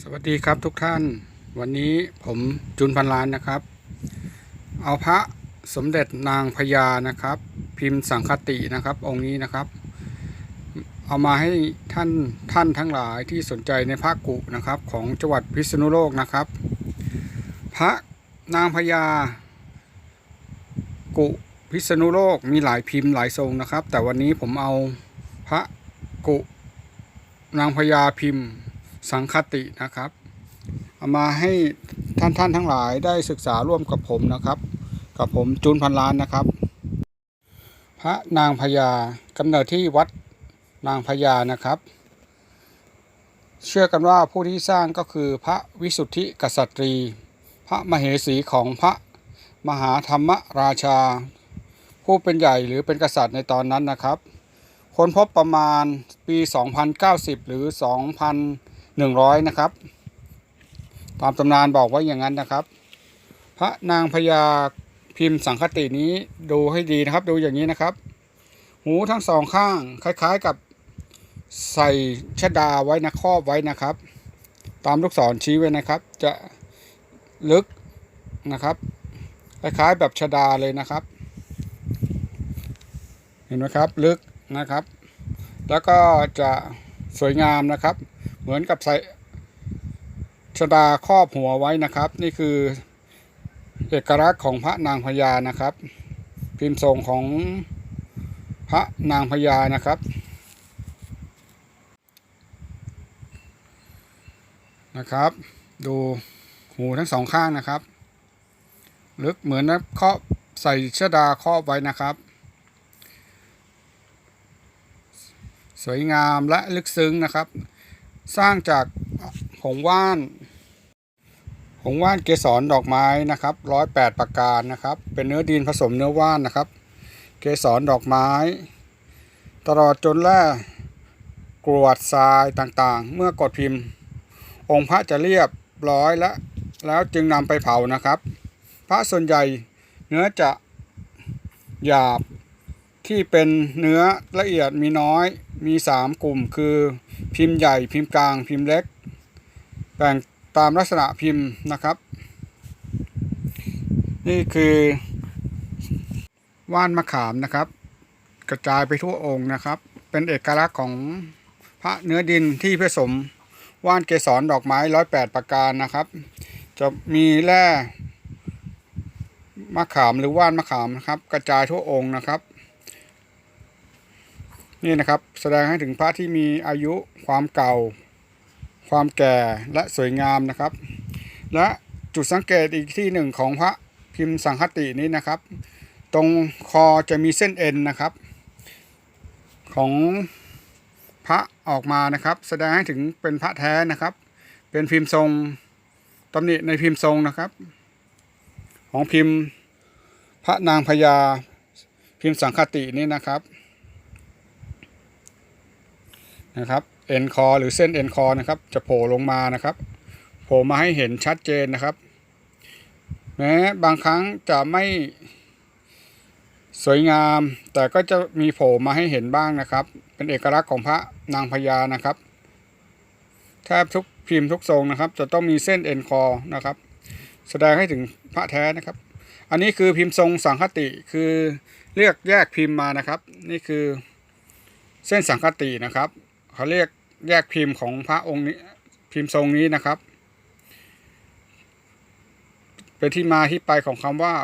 สวัสดีครับทุกท่าน วันนี้ผมจุนพันล้านนะครับ เอาพระสมเด็จนางพญานะครับ พิมพ์สังคตินะครับ องค์นี้นะครับ เอามาให้ท่านท่านทั้งหลายที่สนใจในพระกุนะครับ ของจังหวัดพิษณุโลกนะครับ พระนางพญากุพิษณุโลกมีหลายพิมพ์หลายทรงนะครับ แต่วันนี้ผมเอาพระกุนางพญาพิมพ์ สังคตินะครับ เอามาให้ท่านท่านทั้งหลายได้ศึกษาร่วมกับผมนะครับ กับผมจูนพันล้านนะครับ พระนางพญากำเนิดที่วัดนางพญานะครับ เชื่อกันว่าผู้ที่สร้างก็คือพระวิสุทธิกษัตรี พระมเหสีของพระมหาธรรมราชา ผู้เป็นใหญ่หรือเป็นกษัตริย์ในตอนนั้นนะครับค้นพบประมาณปี 2090 หรือ 2,100นะครับ ตามตำนานบอกไว้อย่างนั้นนะครับ พระนางพญาพิมพ์สังคตินี้ดูให้ดีนะครับ ดูอย่างนี้นะครับ หูทั้งสองข้างคล้ายๆกับใส่ชดาไว้นะครอบไว้นะครับ ตามลูกศรชี้ไว้นะครับ จะลึกนะครับคล้ายๆแบบชดาเลยนะครับ เห็นไหมครับ ลึกนะครับ แล้วก็จะสวยงามนะครับ เหมือนกับใส่ชดาครอบหัวไว้นะครับ นี่คือเอกลักษณ์ของพระนางพญานะครับ พิมพ์ทรงของพระนางพญานะครับนะครับ ดูหูทั้งสองข้างนะครับ ลึกเหมือนนะครอบใส่ชดาครอบไว้นะครับ สวยงามและลึกซึ้งนะครับ สร้างจากผงว่านผงว่านเกสรดอกไม้นะครับร้อยแปดประการนะครับ เป็นเนื้อดินผสมเนื้อว่านนะครับ เกสรดอกไม้ ตลอดจนแร่กรวดทรายต่างๆ เมื่อกดพิมพ์ องค์พระจะเรียบร้อยและแล้วจึงนำไปเผานะครับ พระส่วนใหญ่เนื้อจะหยาบที่เป็นเนื้อละเอียดมีน้อย มี 3 กลุ่มคือพิมพ์ใหญ่พิมพ์กลางพิมพ์เล็ก แบ่งตามลักษณะพิมพ์นะครับ นี่คือว่านมะขามนะครับ กระจายไปทั่วองค์นะครับ เป็นเอกลักษณ์ของพระเนื้อดินที่ผสมว่านเกสรดอกไม้ร้อยแปดประการนะครับ จะมีแร่มะขามหรือว่านมะขามนะครับ กระจายทั่วองค์นะครับ นี่นะครับแสดงให้ถึงพระที่มีอายุความเก่า ความแก่และสวยงามนะครับ และจุดสังเกตอีกที่หนึ่งของพระพิมพ์สังคตินี้นะครับ ตรงคอจะมีเส้นเอ็นนะครับ ของพระออกมานะครับ แสดงให้ถึงเป็นพระแท้นะครับ เป็นพิมพ์ทรงตำหนิในพิมพ์ทรงนะครับ ของพิมพ์พระนางพญาพิมพ์สังคตินี้นะครับ นะครับเอ็นคอหรือเส้นเอ็นคอนะครับ จะโผล่ลงมานะครับโผล่มาให้เห็นชัดเจนนะครับ แม้บางครั้งจะไม่สวยงาม แต่ก็จะมีโผล่มาให้เห็นบ้างนะครับ เป็นเอกลักษณ์ของพระนางพญานะครับแทบทุกพิมพ์ทุกทรงนะครับ จะต้องมีเส้นเอ็นคอนะครับ แสดงให้ถึงพระแท้นะครับ อันนี้คือพิมพ์ทรงสังคติคือเรียกแยกพิมพ์มานะครับ นี่คือเส้นสังคตินะครับ เขาเรียกแยกพิมพ์ของพระองค์นี้พิมพ์ทรงนี้นะครับ เป็นที่มาที่ไปของคำว่า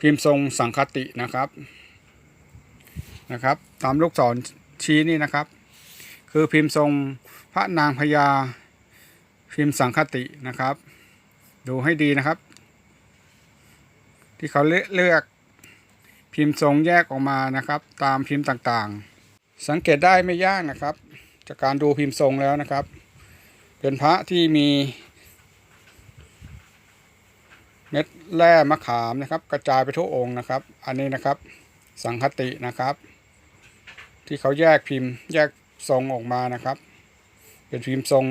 พิมพ์ทรงสังคตินะครับนะครับ ตามลูกศรชี้นี่นะครับ คือพิมพ์ทรงพระนางพญาพิมพ์สังคตินะครับ ดูให้ดีนะครับ ที่เขาเลือกพิมพ์ทรงแยกออกมานะครับ ตามพิมพ์ต่างๆ สังเกตได้ไม่ยากนะครับ จากการดูพิมพ์ทรงแล้วนะครับ เป็นพระที่มีเม็ดแร่มะขามนะครับ กระจายไปทั่วองค์นะครับ อันนี้นะครับสังคตินะครับ ที่เขาแยกพิมพ์แยกทรงออกมานะครับ เป็นพิมพ์ทรง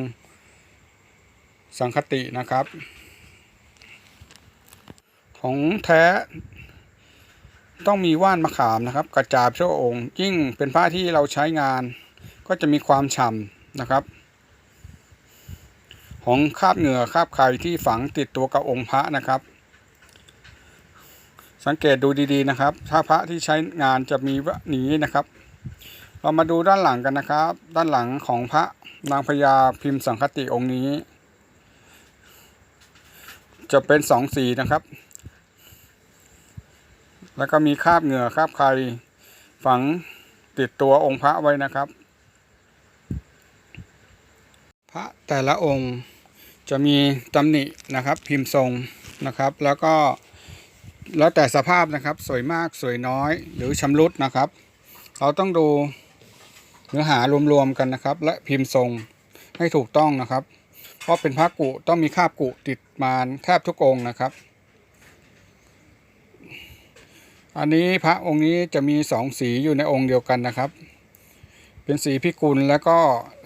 สังคตินะครับ ของแท้ ต้องมีว่านมะขามนะครับ กระจายทั่วองค์ยิ่งเป็นผ้าที่เราใช้งาน ก็จะมีความฉ่ำนะครับ ของคาบเหงื่อคาบไข่ที่ฝังติดตัวกับองค์พระนะครับ สังเกตดูดีๆนะครับ ถ้าพระที่ใช้งานจะมีว่าหนีนะครับ เรามาดูด้านหลังกันนะครับ ด้านหลังของพระนางพญาพิมพ์สังคติองค์นี้ จะเป็นสองสีนะครับ แล้วก็มีคราบเหงื่อคราบไข่ฝังติดตัวองค์พระไว้นะครับ พระแต่ละองค์จะมีตำหนินะครับ พิมพ์ทรงนะครับ แล้วก็แล้วแต่สภาพนะครับ สวยมากสวยน้อยหรือชำรุดนะครับ เราต้องดูเนื้อหารวมๆกันนะครับ และพิมพ์ทรงให้ถูกต้องนะครับ เพราะเป็นพระกุต้องมีคาบกุติดมาแทบทุกองค์นะครับ อันนี้พระองค์นี้จะมีสองสีอยู่ในองค์เดียวกันนะครับ เป็นสีพิกุลแล้วก็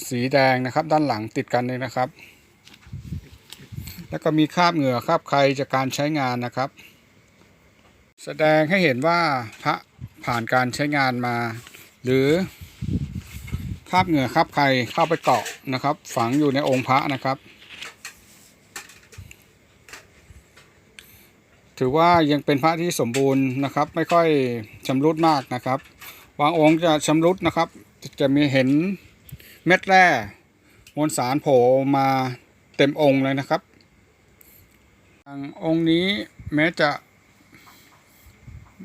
สีแดงนะครับ ด้านหลังติดกันเลยนะครับ แล้วก็มีคราบเหงื่อคราบใครจากการใช้งานนะครับ แสดงให้เห็นว่าพระผ่านการใช้งานมา หรือคราบเหงื่อคราบใครเข้าไปเกาะนะครับ ฝังอยู่ในองค์พระนะครับ ถือว่ายังเป็นพระที่สมบูรณ์นะครับ ไม่ค่อยชำรุดมากนะครับบางองค์จะชำรุดนะครับ จะมีเห็นเม็ดแร่มวลสารโผล่มาเต็มองค์เลยนะครับทางองค์นี้แม้จะ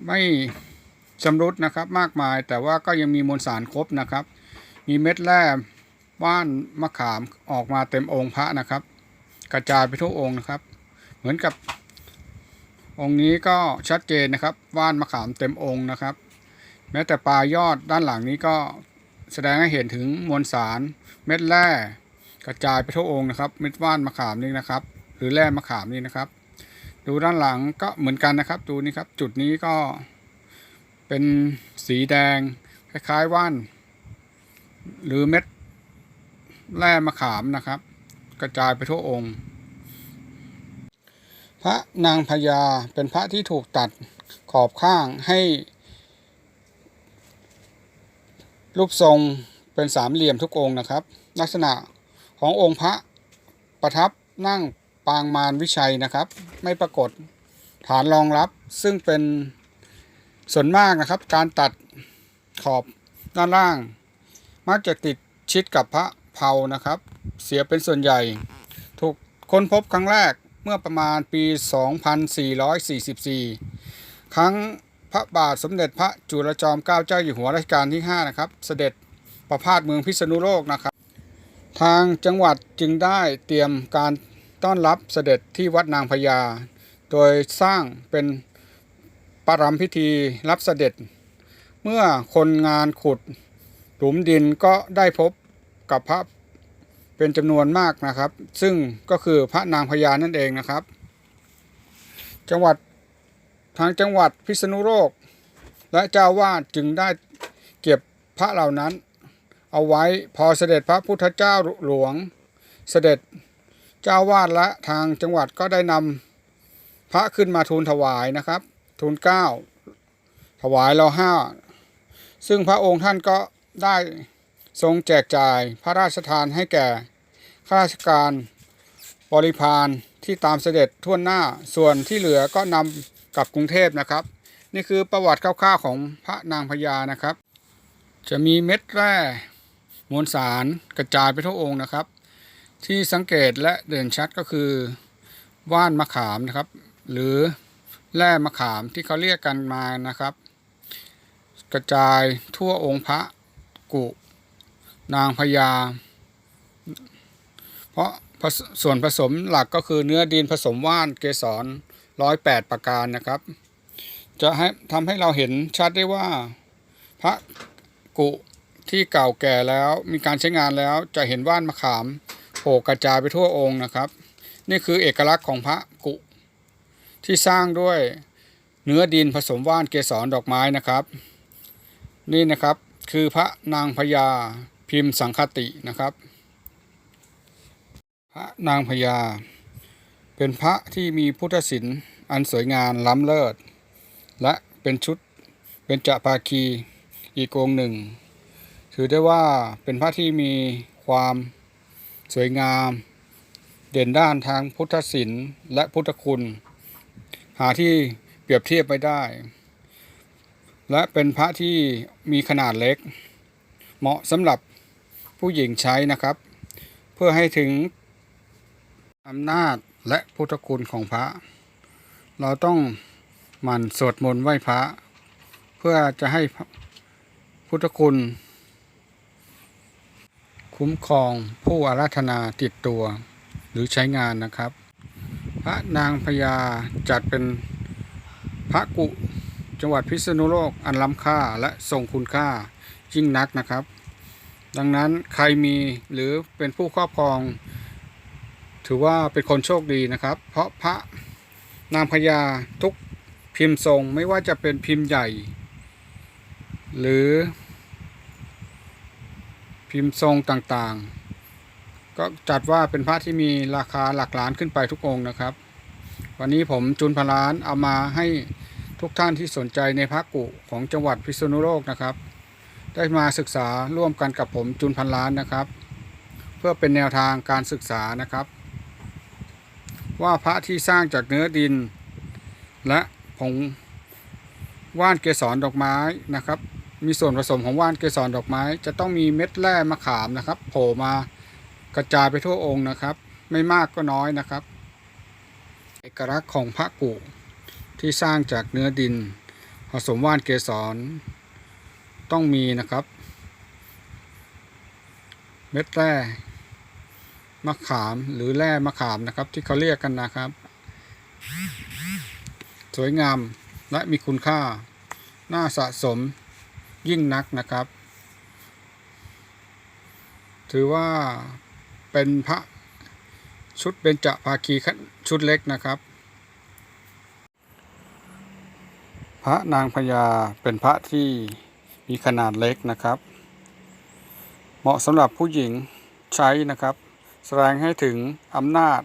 ไม่ชำรุดนะครับมากมาย แต่ว่าก็ยังมีมวลสารครบนะครับ มีเม็ดแร่ว่านมะขามออกมาเต็มองค์พระนะครับ กระจายไปทั่วองค์นะครับ เหมือนกับ องค์นี้ก็ชัดเจนนะครับว่านมะขามเต็มองค์นะครับ แม้แต่ปลายอดด้านหลังนี้ก็แสดงให้เห็นถึงมวลสาร เม็ดแร่กระจายไปทั่วองค์นะครับ เม็ดว่านมะขามนี่นะครับ หรือแร่มะขามนี่นะครับ ดูด้านหลังก็เหมือนกันนะครับ ดูนี่ครับจุดนี้ก็เป็นสีแดงคล้ายๆว่าน หรือเม็ดแร่มะขามนะครับ กระจายไปทั่วองค์ พระนางพญาเป็นพระที่ถูกตัดขอบข้างให้ รูปทรงเป็นสามเหลี่ยมทุกองค์นะครับ ลักษณะขององค์พระประทับนั่งปางมารวิชัยนะครับ ไม่ปรากฏฐานรองรับซึ่งเป็นส่วนมากนะครับ การตัดขอบด้านล่าง มักจะติดชิดกับพระเพรานะครับ เสียเป็นส่วนใหญ่ ถูกค้นพบครั้งแรก เมื่อประมาณปี 2444 ครั้งพระบาทสมเด็จพระจุลจอมเกล้าเจ้าอยู่หัวรัชกาลที่ 5 นะครับ เสด็จประพาสเมืองพิษณุโลกนะครับ ทางจังหวัดจึงได้เตรียมการต้อนรับเสด็จที่วัดนางพญา โดยสร้างเป็นปรำพิธีรับเสด็จ เมื่อคนงานขุดหลุมดินก็ได้พบกับพระ เป็นจำนวนมากนะครับ ซึ่งก็คือพระนางพญานั่นเองนะครับ จังหวัดทางจังหวัดพิษณุโลก และเจ้าวาดจึงได้เก็บพระเหล่านั้น เอาไว้พอเสด็จพระพุทธเจ้าหลวง เสด็จเจ้าวาดและทางจังหวัดก็ได้นำพระขึ้นมาทูลถวายนะครับ ทูลเก้าถวายเราห้าซึ่งพระองค์ท่านก็ได้ ทรงแจกจ่ายพระราชทานให้แก่ข้าราชการบริพารที่ตามเสด็จทั่วหน้าส่วนที่เหลือก็นำกลับกรุงเทพนะครับ นี่คือประวัติคร่าวๆของพระนางพญานะครับ จะมีเม็ดแร่มวลสารกระจายไปทั่วองค์นะครับ ที่สังเกตและเด่นชัดก็คือว่านมะขามนะครับ หรือแร่มะขามที่เขาเรียกกันมานะครับ กระจายทั่วองค์พระกุ นางพญา เพราะสส่วนผสมหลักก็คือเนื้อดินผสมว่านเกสรร้อยแปดประการนะครับ จะให้ทำให้เราเห็นชัดได้ว่า พระกุที่เก่าแก่แล้วมีการใช้งานแล้วจะเห็นว่านมะขามโผล่กระจายไปทั่วองค์นะครับ นี่คือเอกลักษณ์ของพระกุ ที่สร้างด้วยเนื้อดินผสมว่านเกสรดอกไม้นะครับ นี่นะครับคือพระนางพญา พิมพ์สังคตินะครับ พระนางพญา เป็นพระที่มีพุทธศิลป์อันสวยงามล้ำเลิศ และเป็นชุดเป็นจะภาคีอีกองหนึ่ง ถือได้ว่าเป็นพระที่มีความสวยงาม เด่นด้านทางพุทธศิลป์และพุทธคุณ หาที่เปรียบเทียบไม่ได้ และเป็นพระที่มีขนาดเล็ก เหมาะสำหรับ ผู้หญิงใช้นะครับ เพื่อให้ถึงอำนาจและพุทธคุณของพระ เราต้องหมั่นสวดมนต์ไหว้พระ เพื่อจะให้พุทธคุณ คุ้มครองผู้อาราธนาติดตัว หรือใช้งานนะครับ พระนางพญาจัดเป็นพระกุจังหวัดพิษณุโลกอันล้ำค่าและทรงคุณค่ายิ่งนักนะครับ ดังนั้นใครมีหรือเป็นผู้ครอบครอง ถือว่าเป็นคนโชคดีนะครับ เพราะพระนางพญาทุกพิมพ์ทรงไม่ว่าจะเป็นพิมพ์ใหญ่ หรือ พิมพ์ทรงต่างๆ ก็จัดว่าเป็นพระที่มีราคาหลักล้านขึ้นไปทุกองค์นะครับ วันนี้ผมจุนพลานเอามาให้ทุกท่านที่สนใจในพระกุของจังหวัดพิษณุโลกนะครับ ได้มาศึกษาร่วมกันกับผมจุนพันล้านนะครับ เพื่อเป็นแนวทางการศึกษานะครับ ว่าพระที่สร้างจากเนื้อดิน และผงว่านเกสรดอกไม้นะครับ มีส่วนผสมของว่านเกสรดอกไม้ จะต้องมีเม็ดแร่มะขามนะครับ โผล่มากระจายไปทั่วองค์นะครับ ไม่มากก็น้อยนะครับ เอกลักษณ์ของพระกุที่สร้างจากเนื้อดิน ผสมว่านเกสร ต้องมีนะครับ เม็ดแร่มะขามหรือแร่มะขามนะครับ ที่เขาเรียกกันนะครับ สวยงามและมีคุณค่า น่าสะสมยิ่งนักนะครับ ถือว่าเป็นพระชุดเบญจภาคีชุดเล็กนะครับ พระนางพญาเป็นพระที่ มีขนาดเล็กนะครับ เหมาะสำหรับผู้หญิงใช้นะครับ แสดงให้ถึงอำนาจ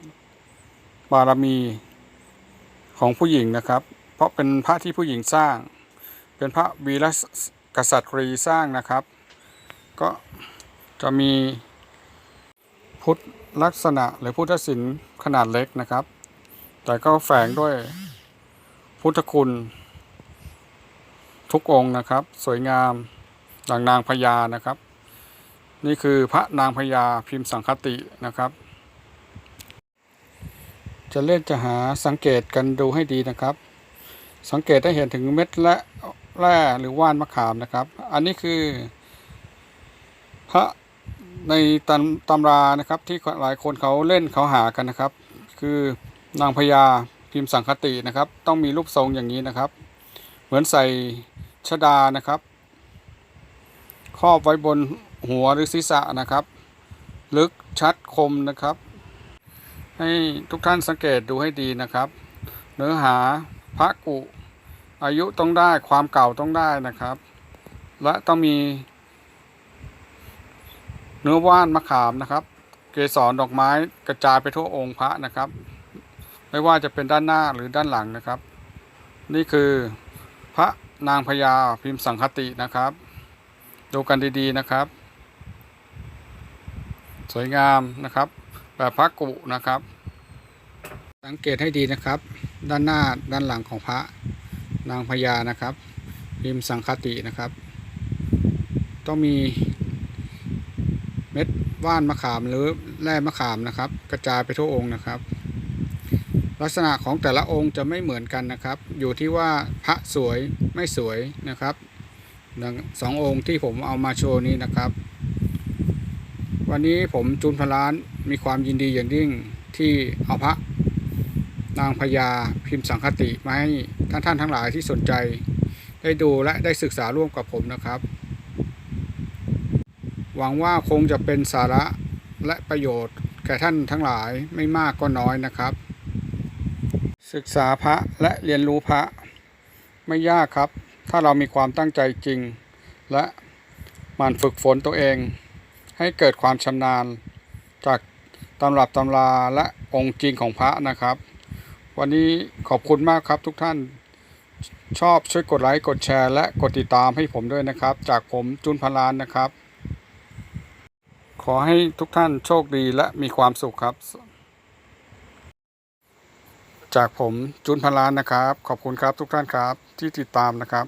บารมีของผู้หญิงนะครับ เพราะเป็นพระที่ผู้หญิงสร้าง เป็นพระวีรกษัตรีสร้างนะครับ ก็จะมีพุทธลักษณะหรือพุทธศิลป์ขนาดเล็กนะครับ แต่ก็แฝงด้วยพุทธคุณ ทุกองค์นะครับ สวยงามดังนางพญานะครับ นี่คือพระนางพญาพิมพ์สังคตินะครับ จะเล่นจะหาสังเกตกันดูให้ดีนะครับ สังเกตได้เห็นถึงเม็ดและแร่หรือว่านมะขามนะครับ อันนี้คือ พระในตำตำรานะครับที่หลายคนเขาเล่นเขาหากันนะครับ คือนางพญาพิมพ์สังคตินะครับ ต้องมีรูปทรงอย่างนี้นะครับ เหมือนใส่ ชดานะครับ ครอบไว้บนหัวหรือศีรษะนะครับ ลึกชัดคมนะครับ ให้ทุกท่านสังเกตดูให้ดีนะครับ เนื้อหาพระกุ อายุต้องได้ความเก่าต้องได้นะครับ และต้องมี เนื้อว่านมะขามนะครับ เกสรดอกไม้กระจายไปทั่วองค์พระนะครับ ไม่ว่าจะเป็นด้านหน้าหรือด้านหลังนะครับ นี่คือพระ นางพญาพิมพ์สังคตินะครับ ดูกันดีๆนะครับ สวยงามนะครับ แบบพระกุนะครับ สังเกตให้ดีนะครับ ด้านหน้าด้านหลังของพระนางพญานะครับ พิมพ์สังคตินะครับ ต้องมีเม็ดว่านมะขามหรือแร่มะขามนะครับ กระจายไปทั่วองค์นะครับ ลักษณะของแต่ละองค์จะไม่เหมือนกันนะครับ อยู่ที่ว่าพระสวยไม่สวยนะครับสององค์ที่ผมเอามาโชว์นี้นะครับ วันนี้ผมจุนพลานมีความยินดีอย่างยิ่งที่เอาพระนางพญาพิมพ์สังคติมาให้ท่านท่านทั้งหลายที่สนใจ ได้ดูและได้ศึกษาร่วมกับผมนะครับ หวังว่าคงจะเป็นสาระและประโยชน์แก่ท่านทั้งหลายไม่มากก็น้อยนะครับ ศึกษาพระและเรียนรู้พระไม่ยากครับ ถ้าเรามีความตั้งใจจริง และมันฝึกฝนตัวเอง ให้เกิดความชำนาญ จากตำรับตำราและองค์จริงของพระนะครับ วันนี้ขอบคุณมากครับทุกท่านชอบช่วยกดไลค์กดแชร์ และกดติดตามให้ผมด้วยนะครับ จากผมจุนพลานนะครับ ขอให้ทุกท่านโชคดีและมีความสุขครับ จากผมจุนพันล้านนะครับ ขอบคุณครับทุกท่านครับที่ติดตามนะครับ